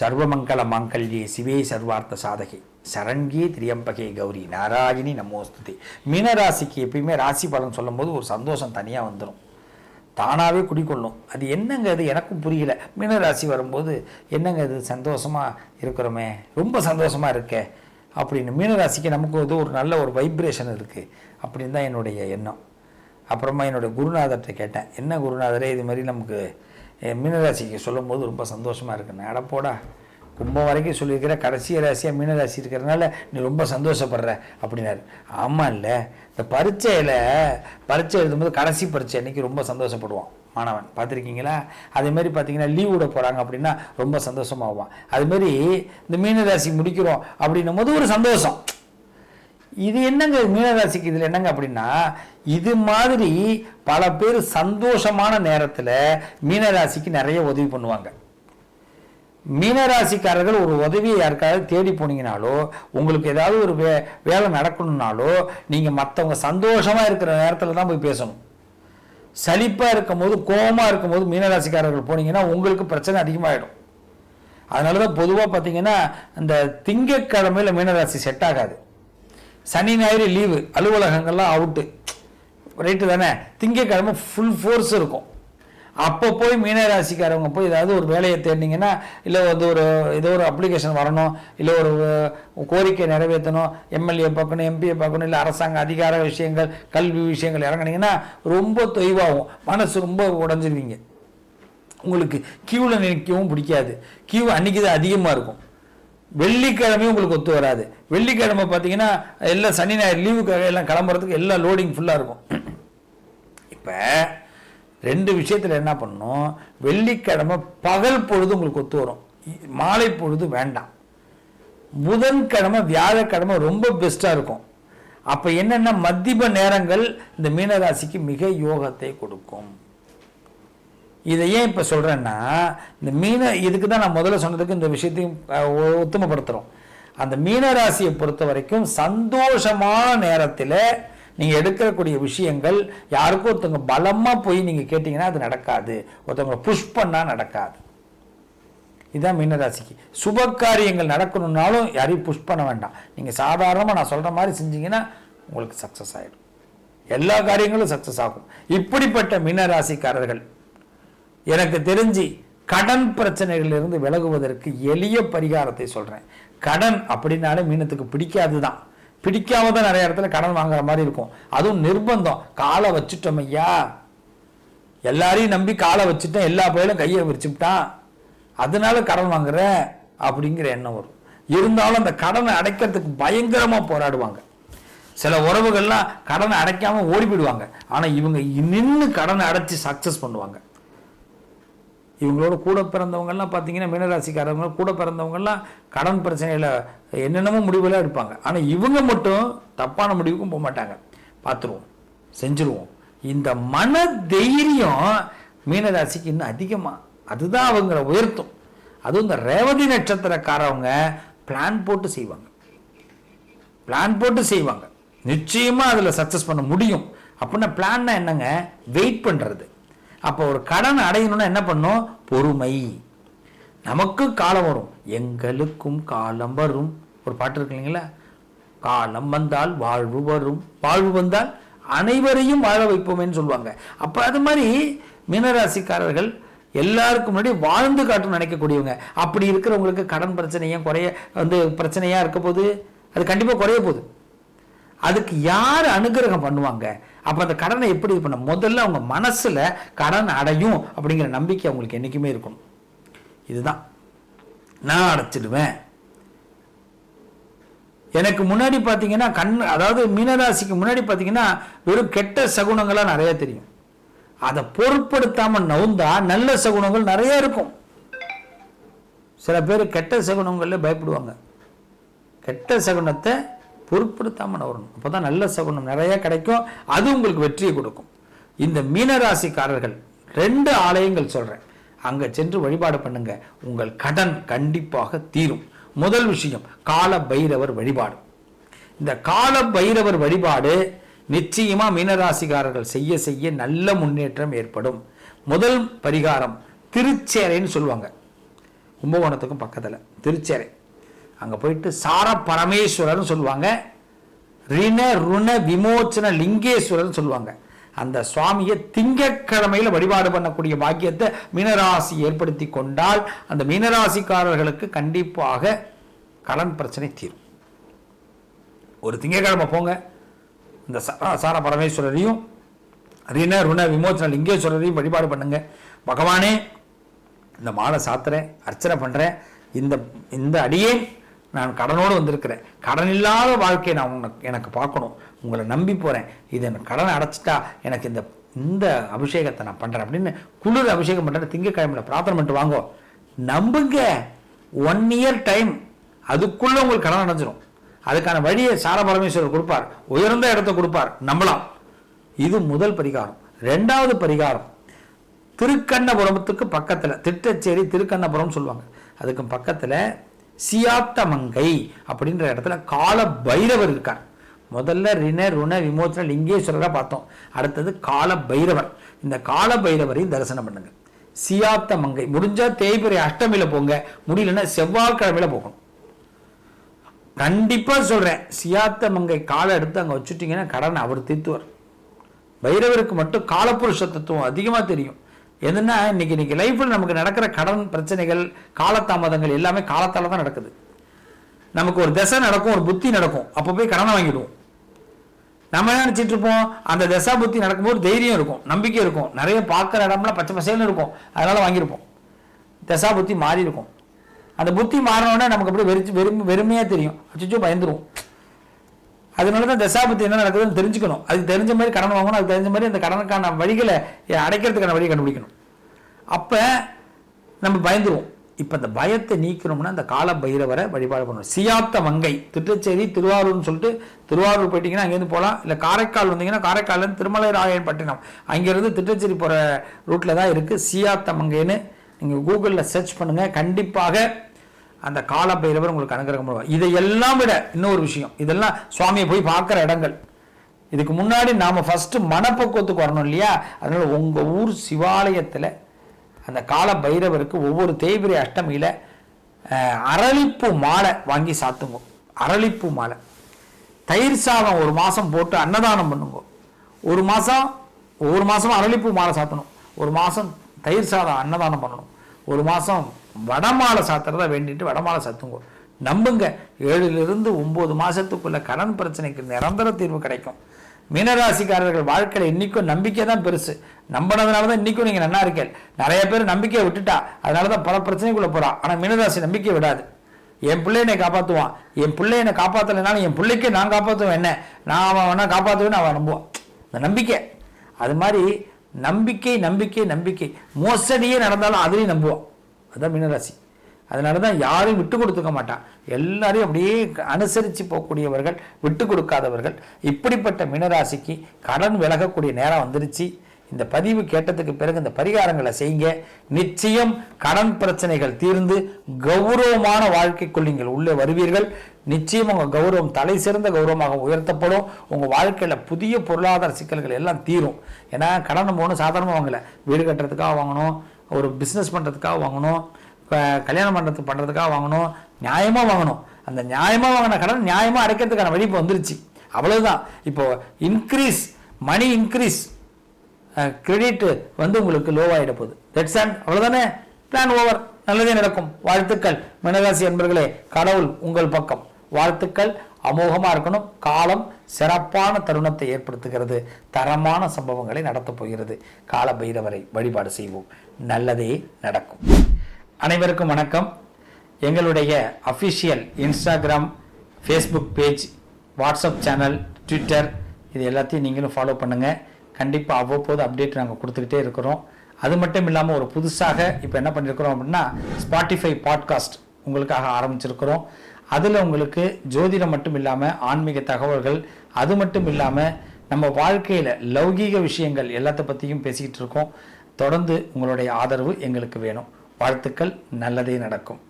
சர்வமங்கல மாங்கல்யே சிவே சர்வார்த்த சாதகே. சரண்யே திரியம்பகே கௌரி நாராயணி நமோஸ்துதே. மீனராசிக்கு எப்பயுமே ராசி பலன் சொல்லும்போது ஒரு சந்தோஷம் தனியாக வந்துடும் தானாகவே குடிக்கொள்ளும் அது என்னங்க அது எனக்கும் புரியல. மீனராசி வரும்போது என்னங்க அது சந்தோஷமாக இருக்கிறோமே? ரொம்ப சந்தோஷமாக இருக்கே? அப்படின்னு. மீனராசிக்கு நமக்கு வந்து ஒரு நல்ல ஒரு வைப்ரேஷன் இருக்குது அப்படின்னு தான் என்னுடைய எண்ணம். அப்புறமா என்னுடைய குருநாதர்கிட்ட கேட்டேன். என்ன குருநாதரே இது மாதிரி நமக்கு மீனராசிக்கு மீனராசிக்கு சொல்லும்போது ரொம்ப சந்தோஷமாக இருக்குன்னு அடப்போடா கும்பம் வரைக்கும் சொல்லியிருக்கிற கடைசி ராசியாக மீனராசி இருக்கிறதுனால நீ ரொம்ப சந்தோஷப்படுற அப்படின்னாரு. ஆமாம் இல்லை இந்த பரீட்சையில் பரீட்சை எழுதும்போது கடைசி பரீட்சை அன்றைக்கி ரொம்ப சந்தோஷப்படுவான் மாணவன். பார்த்துருக்கீங்களா? அதேமாரி பார்த்தீங்கன்னா லீவ் விட போகிறாங்க அப்படின்னா ரொம்ப சந்தோஷமாகுவான் அதுமாரி இந்த மீனராசி முடிக்கிறோம் அப்படின்னும் போது ஒரு சந்தோஷம். இது என்னங்க மீனராசிக்கு இதில் என்னங்க அப்படின்னா இது மாதிரி பல பேர் சந்தோஷமான நேரத்தில் மீனராசிக்கு நிறைய உதவி பண்ணுவாங்க. மீனராசிக்காரர்கள் ஒரு உதவியை யாருக்காவது தேடி போனீங்கனாலோ உங்களுக்கு ஏதாவது ஒரு வே வேலை நடக்கணும்னாலோ நீங்கள் மற்றவங்க சந்தோஷமாக இருக்கிற நேரத்தில் தான் போய் பேசணும். சலிப்பாக இருக்கும்போது கோபமாக இருக்கும்போது மீனராசிக்காரர்கள் போனீங்கன்னா உங்களுக்கு பிரச்சனை அதிகமாகிடும் அதனால தான் பொதுவாக பார்த்தீங்கன்னா இந்த திங்கக்கிழமையில் மீனராசி செட் ஆகாது. சனி ஞாயிறு லீவு அலுவலகங்கள்லாம் அவுட்டு ரைட்டு தானே? திங்கக்கிழமை ஃபுல் ஃபோர்ஸ் இருக்கும். அப்போ போய் மீனராசிக்காரவங்க போய் ஏதாவது ஒரு வேலையை தேடினீங்கன்னா இல்லை வந்து ஒரு ஏதோ ஒரு அப்ளிகேஷன் வரணும் இல்லை ஒரு கோரிக்கை நிறைவேற்றணும் எம்எல்ஏ பார்க்கணும் எம்பியை பார்க்கணும் இல்லை அரசாங்க அதிகார விஷயங்கள் கல்வி விஷயங்கள் இறங்குனீங்கன்னா ரொம்ப தொய்வாகும். மனசு ரொம்ப உடஞ்சிருவீங்க. உங்களுக்கு கியூவில் நிற்கவும் பிடிக்காது. கியூ அன்றைக்கி தான் அதிகமாக இருக்கும். வெள்ளிக்கிழமையும் உங்களுக்கு ஒத்து வராது. வெள்ளிக்கிழமை பார்த்தீங்கன்னா எல்லாம் சனி ஞாயிறு லீவுக்காக எல்லாம் கிளம்புறதுக்கு எல்லாம் லோடிங் ஃபுல்லாக இருக்கும். இப்போ ரெண்டு விஷயத்தில் என்ன பண்ணணும்? வெள்ளிக்கிழமை பகல் பொழுது உங்களுக்கு ஒத்து வரும். மாலை பொழுது வேண்டாம். புதன்கிழமை வியாழக்கிழமை ரொம்ப பெஸ்ட்டாக இருக்கும். அப்போ என்னென்ன மத்தியம நேரங்கள் இந்த மீனராசிக்கு மிக யோகத்தை கொடுக்கும். இதை ஏன் இப்போ சொல்கிறேன்னா இந்த மீன இதுக்கு தான் நான் முதல்ல சொன்னதுக்கு இந்த விஷயத்தையும் உத்தமப்படுத்துகிறோம் அந்த ஒத்துமைப்படுத்துகிறோம் அந்த மீனராசியை பொறுத்த வரைக்கும் சந்தோஷமான நேரத்தில் நீங்கள் எடுக்கக்கூடிய விஷயங்கள் யாருக்கும் ஒருத்தவங்க பலமாக போய் நீங்கள் கேட்டிங்கன்னா அது நடக்காது. ஒருத்தவங்களை புஷ் பண்ணால் நடக்காது. இதுதான் மீனராசிக்கு. சுப காரியங்கள் நடக்கணும்னாலும் யாரையும் புஷ் பண்ண வேண்டாம். நீங்கள் சாதாரணமாக நான் சொல்கிற மாதிரி செஞ்சீங்கன்னா உங்களுக்கு சக்ஸஸ் ஆகிடும் எல்லா காரியங்களும் சக்ஸஸ் ஆகும். இப்படிப்பட்ட மீனராசிக்காரர்கள் எனக்கு தெரிஞ்சு கடன் பிரச்சனைகளிலிருந்து விலகுவதற்கு எளிய பரிகாரத்தை சொல்கிறேன் கடன் அப்படின்னாலே மீனத்துக்கு பிடிக்காது தான் பிடிக்காம தான் நிறைய இடத்துல கடன் வாங்குற மாதிரி இருக்கும். அதுவும் நிர்பந்தம். காலை வச்சுட்டோம் ஐயா. எல்லாரையும் நம்பி காலை வச்சுட்டேன். எல்லா பயிலும் கையை விரிச்சுட்டான் அதனால கடன் வாங்குறேன் அப்படிங்கிற எண்ணம் வரும். இருந்தாலும் அந்த கடனை அடைக்கிறதுக்கு பயங்கரமாக போராடுவாங்க. சில உறவுகள்லாம் கடனை அடைக்காமல் ஓடி போயிடுவாங்க. ஆனால் இவங்க நின்று கடனை அடைச்சி சக்ஸஸ் பண்ணுவாங்க. இவங்களோட கூட பிறந்தவங்கள்லாம் பார்த்தீங்கன்னா மீனராசிக்காரவங்க கூட பிறந்தவங்கெல்லாம் கடன் பிரச்சனையில் என்னென்னமோ முடிவுலாம் எடுப்பாங்க. ஆனால் இவங்க மட்டும் தப்பான முடிவுக்கும் போக மாட்டாங்க. பார்த்துருவோம். செஞ்சுருவோம். இந்த மன தைரியம் மீனராசிக்கு இன்னும் அதிகமாக அதுதான் அவங்கள உயர்த்தும். அதுவும் இந்த ரேவதி நட்சத்திரக்காரவங்க பிளான் போட்டு செய்வாங்க. பிளான் போட்டு செய்வாங்க. நிச்சயமாக அதில் சக்ஸஸ் பண்ண முடியும். அப்படின்னா பிளான்னா என்னங்க? வெயிட் பண்ணுறது அப்போ ஒரு கடன் அடையணும்னா என்ன பண்ணும்? பொறுமை. நமக்கு காலம் வரும். எங்களுக்கும் காலம் வரும். ஒரு பாட்டு இருக்கு இல்லைங்களா? காலம் வந்தால் வாழ்வு வரும். வாழ்வு வந்தால் அனைவரையும் வாழ வைப்போமேன்னு சொல்லுவாங்க. அப்போ அது மாதிரி மீனராசிக்காரர்கள் எல்லாருக்கும் முன்னாடி வாழ்ந்து காட்டும் நினைக்கக்கூடியவங்க. அப்படி இருக்கிறவங்களுக்கு கடன் பிரச்சனையும் குறைய வந்து பிரச்சனையாக இருக்க போது அது கண்டிப்பாக குறைய போகுது. அதுக்கு யார் அனுகிரகம் பண்ணுவாங்க? அப்போ அந்த கடனை எப்படி இது பண்ண? முதல்ல அவங்க மனசில் கடன் அடையும் அப்படிங்கிற நம்பிக்கை அவங்களுக்கு என்றைக்குமே இருக்கணும். இதுதான். நான் அடைச்சிடுவேன். எனக்கு முன்னாடி பார்த்தீங்கன்னா கண் அதாவது மீனராசிக்கு முன்னாடி பார்த்தீங்கன்னா வெறும் கெட்ட சகுனங்களாக நிறைய தெரியும். அதை பொருட்படுத்தாமல் நவுந்தா நல்ல சகுனங்கள் நிறைய இருக்கும். சில பேர் கெட்ட சகுனங்களில் பயப்படுவாங்க. கெட்ட சகுனத்தை பொருட்படுத்தாமல் வரணும். அப்போ தான் நல்ல சகுனம் நிறையா கிடைக்கும். அது உங்களுக்கு வெற்றியை கொடுக்கும். இந்த மீனராசிக்காரர்கள் ரெண்டு ஆலயங்கள் சொல்கிறேன் அங்கே சென்று வழிபாடு பண்ணுங்க. உங்கள் கடன் கண்டிப்பாக தீரும். முதல் விஷயம் கால பைரவர் வழிபாடு. இந்த கால பைரவர் வழிபாடு நிச்சயமாக மீனராசிக்காரர்கள் செய்ய செய்ய நல்ல முன்னேற்றம் ஏற்படும். முதல் பரிகாரம் திருச்சேரைன்னு சொல்லுவாங்க. கும்பகோணத்துக்கும் பக்கத்தில் திருச்சேரை. அங்கே போயிட்டு சார பரமேஸ்வரர்னு சொல்லுவாங்க. ரிண ருண விமோச்சன லிங்கேஸ்வரர்னு சொல்லுவாங்க. அந்த சுவாமியை திங்கக்கிழமையில் வழிபாடு பண்ணக்கூடிய பாக்கியத்தை மீனராசி ஏற்படுத்தி கொண்டால் அந்த மீனராசிக்காரர்களுக்கு கண்டிப்பாக கடன் பிரச்சனை தீரும். ஒரு திங்கட்கிழமை போங்க. இந்த சார- சார பரமேஸ்வரரையும் ரிண ருண விமோச்சன லிங்கேஸ்வரரையும் வழிபாடு பண்ணுங்க. பகவானே இந்த மாலை சாத்துறேன் அர்ச்சனை பண்ணுறேன் இந்த இந்த அடியே நான் கடனோடு வந்திருக்கிறேன். கடன் இல்லாத வாழ்க்கையை நான் உனக்கு எனக்கு பார்க்கணும். உங்களை நம்பி போகிறேன் இதை எனக்கு கடனை அடைச்சிட்டா எனக்கு இந்த இந்த அபிஷேகத்தை நான் பண்ணுறேன் அப்படின்னு குளிர் அபிஷேகம் பண்ணுறேன் திங்கக்கிழமையில் பிரார்த்தனை பண்ணிட்டு வாங்கோ. நம்புங்க. ஒன் இயர் டைம் அதுக்குள்ளே உங்களுக்கு கடன் அடைஞ்சிடும் அதுக்கான வழியை சார பரமேஸ்வரர் கொடுப்பார். உயர்ந்த இடத்த கொடுப்பார். நம்பலாம். இது முதல் பரிகாரம். ரெண்டாவது பரிகாரம். திருக்கண்ணபுரத்துக்கு பக்கத்தில் திட்டச்சேரி திருக்கண்ணபுரம் சொல்லுவாங்க. அதுக்கு பக்கத்தில் சியாத்தமங்கை அப்படின்ற இடத்துல கால பைரவர் இருக்கார். முதல்ல ரிண ருண விமோச்சன லிங்கேஸ்வரராக பார்த்தோம். அடுத்தது கால பைரவர் இந்த கால பைரவரையும் தரிசனம் பண்ணுங்க. சியாத்த மங்கை முடிஞ்சா தேய்பிரை அஷ்டமியில போங்க. முடியலன்னா செவ்வாய்க்கிழமையில போகணும். கண்டிப்பா சொல்றேன். சியாத்த மங்கை காலை எடுத்து அங்க வச்சுட்டீங்கன்னா கடனை அவர் தீர்த்துவார். பைரவருக்கு மட்டும் காலப்புருஷ தத்துவம் அதிகமாக தெரியும். எதுனா இன்னைக்கு இன்றைக்கி லைஃப்பில் நமக்கு நடக்கிற கடன் பிரச்சனைகள் காலதாமதங்கள் எல்லாமே காலத்தால் தான் நடக்குது. நமக்கு ஒரு திசை நடக்கும் ஒரு புத்தி நடக்கும். அப்போ போய் கடனை வாங்கிடுவோம். நம்ம என்ன நினைச்சிட்டு இருப்போம்? அந்த திசா புத்தி நடக்கும்போது தைரியம் இருக்கும் நம்பிக்கை இருக்கும். நிறைய பார்க்குற இடம்லாம் பச்சை பசேல்னு இருக்கும். அதனால வாங்கியிருப்போம். திசா புத்தி மாறி இருக்கும். அந்த புத்தி மாறினோடனே நமக்கு அப்படியே வெறிச்சு வெறும் வெறுமையாக தெரியும். அச்சோ பயந்துருவோம். அதனால தான் தசாபத்தி என்ன நடக்குதுன்னு தெரிஞ்சுக்கணும். அதுக்கு தெரிஞ்ச மாதிரி கடன் வாங்கணும் அதுக்கு தெரிஞ்ச மாதிரி அந்த கடனுக்கான வழிகளை அடைக்கிறதுக்கான வழியை கண்டுபிடிக்கணும். அப்போ நம்ம பயந்துருவோம். இப்போ இந்த பயத்தை நீக்கணும்னா அந்த கால பைரவரை வழிபாடு பண்ணணும். சியாத்த மங்கை திட்டச்சேரி திருவாரூர்னு சொல்லிட்டு திருவாரூர் போயிட்டீங்கன்னா அங்கேருந்து போகலாம். இல்லை காரைக்கால் வந்தீங்கன்னா காரைக்கால்லேருந்து திருமலை ராயன்பட்டினம் அங்கேருந்து திட்டச்சேரி போகிற ரூட்டில் தான் இருக்குது சியாத்த மங்கைன்னு நீங்கள் கூகுளில் சர்ச் பண்ணுங்கள் கண்டிப்பாக அந்த கால பைரவர் உங்களுக்கு அனுகிரகம் பண்ணுவார் இதையெல்லாம் விட இன்னொரு விஷயம். இதெல்லாம் சுவாமியை போய் பார்க்குற இடங்கள். இதுக்கு முன்னாடி நாம் ஃபஸ்ட்டு மனப்பக்குவத்துக்கு வரணும் இல்லையா? அதனால உங்கள் ஊர் சிவாலயத்தில் அந்த கால பைரவருக்கு ஒவ்வொரு தேய்பிரி அஷ்டமியில் அரளிப்பு அரளிப்பூ மாலை வாங்கி சாத்துங்க. அரளிப்பூ மாலை. தயிர் சாதம் ஒரு மாதம் போட்டு அன்னதானம் பண்ணுங்க. ஒரு மாதம் ஒவ்வொரு மாதமும் அரளிப்பூ மாலை சாத்தணும். ஒரு மாதம் தயிர் சாதம் அன்னதானம் பண்ணணும். ஒரு மாதம் வடமாலை சாத்துறதா வேண்டிட்டு வடமாலை சாத்துங்க. நம்புங்க ஏழுலேருந்து ஒம்பது மாதத்துக்குள்ள கடன் பிரச்சனைக்கு நிரந்தர தீர்வு கிடைக்கும். மீனராசிக்காரர்கள் வாழ்க்கையில் இன்னைக்கும் நம்பிக்கை தான் பெருசு. நம்பினதுனால தான் இன்றைக்கும் நீங்கள் நல்லா இருக்கேன் நிறைய பேர் நம்பிக்கையை விட்டுட்டா அதனால தான் பல பிரச்சனைக்குள்ளே போகிறான் ஆனால் மீனராசி நம்பிக்கை விடாது. என் பிள்ளை என்னை காப்பாற்றுவான் என் பிள்ளை என்னை காப்பாற்றலைனாலும் என் பிள்ளைக்கு நான் காப்பாற்றுவேன் என்ன? நான் அவன் வேணா காப்பாற்றுவேன்னு அவன் நம்புவான். இந்த நம்பிக்கை. அது மாதிரி நம்பிக்கை நம்பிக்கை நம்பிக்கை. மோசடியே நடந்தாலும் அதுலேயும் நம்புவான். அதுதான் மீனராசி. அதனால தான் யாரையும் விட்டு கொடுத்துக்க மாட்டான். எல்லாரையும் அப்படியே அனுசரித்து போகக்கூடியவர்கள் விட்டு கொடுக்காதவர்கள். இப்படிப்பட்ட மீனராசிக்கு கடன் விலகக்கூடிய நேரம் வந்துருச்சு. இந்த பதிவு கேட்டதுக்கு பிறகு இந்த பரிகாரங்களை செய்யுங்க. நிச்சயம் கடன் பிரச்சனைகள் தீர்ந்து கௌரவமான வாழ்க்கைக்குள் நீங்கள் உள்ளே வருவீர்கள். நிச்சயம் உங்கள் கௌரவம் தலை சிறந்த கௌரவமாக உயர்த்தப்படும். உங்கள் வாழ்க்கையில் புதிய பொருளாதார சிக்கல்கள் எல்லாம் தீரும். ஏன்னா கடன் போகணும் சாதாரணமாக வாங்கலை. வீடு கட்டுறதுக்காக வாங்கணும். ஒரு பிஸ்னஸ் பண்ணுறதுக்காக வாங்கணும் கல்யாணம் பண்ணுறதுக்கு பண்ணுறதுக்காக வாங்கணும் நியாயமாக வாங்கணும். அந்த நியாயமாக வாங்கின கடன் நியாயமாக அடைக்கிறதுக்கான வழி இப்போ வந்துருச்சு அவ்வளோதான் இப்போது இன்க்ரீஸ் மணி இன்க்ரீஸ் கிரெடிட் வந்து உங்களுக்கு லோவாகிட போகுது. தட்ஸ் அண்ட் அவ்வளோதானே பிளான் ஓவர் நல்லதே நடக்கும். வாழ்த்துக்கள். மினராசி என்பர்களே கடவுள் உங்கள் பக்கம். வாழ்த்துக்கள். அமோகமாக இருக்கணும். காலம் சிறப்பான தருணத்தை ஏற்படுத்துகிறது. தரமான சம்பவங்களை நடத்தப் போகிறது. கால பைரவரை வழிபாடு செய்வோம். நல்லதே நடக்கும். அனைவருக்கும் வணக்கம். எங்களுடைய official Instagram Facebook page WhatsApp channel Twitter இது எல்லாத்தையும் நீங்களும் ஃபாலோ பண்ணுங்கள் கண்டிப்பாக அவ்வப்போது அப்டேட் நாங்கள் கொடுத்துக்கிட்டே இருக்கிறோம். அது மட்டும் இல்லாமல் ஒரு புதுசாக இப்போ என்ன பண்ணியிருக்கிறோம் அப்படின்னா ஸ்பாட்டிஃபை பாட்காஸ்ட் உங்களுக்காக ஆரம்பிச்சிருக்கிறோம். அதில் உங்களுக்கு ஜோதிடம் மட்டும் இல்லாமல் ஆன்மீக தகவல்கள் அது மட்டும் இல்லாமல் நம்ம வாழ்க்கையில் லௌகீக விஷயங்கள் எல்லாத்த பற்றியும் பேசிக்கிட்டு இருக்கோம். தொடர்ந்து உங்களுடைய ஆதரவு எங்களுக்கு வேணும். வாழ்த்துக்கள். நல்லதே நடக்கும்.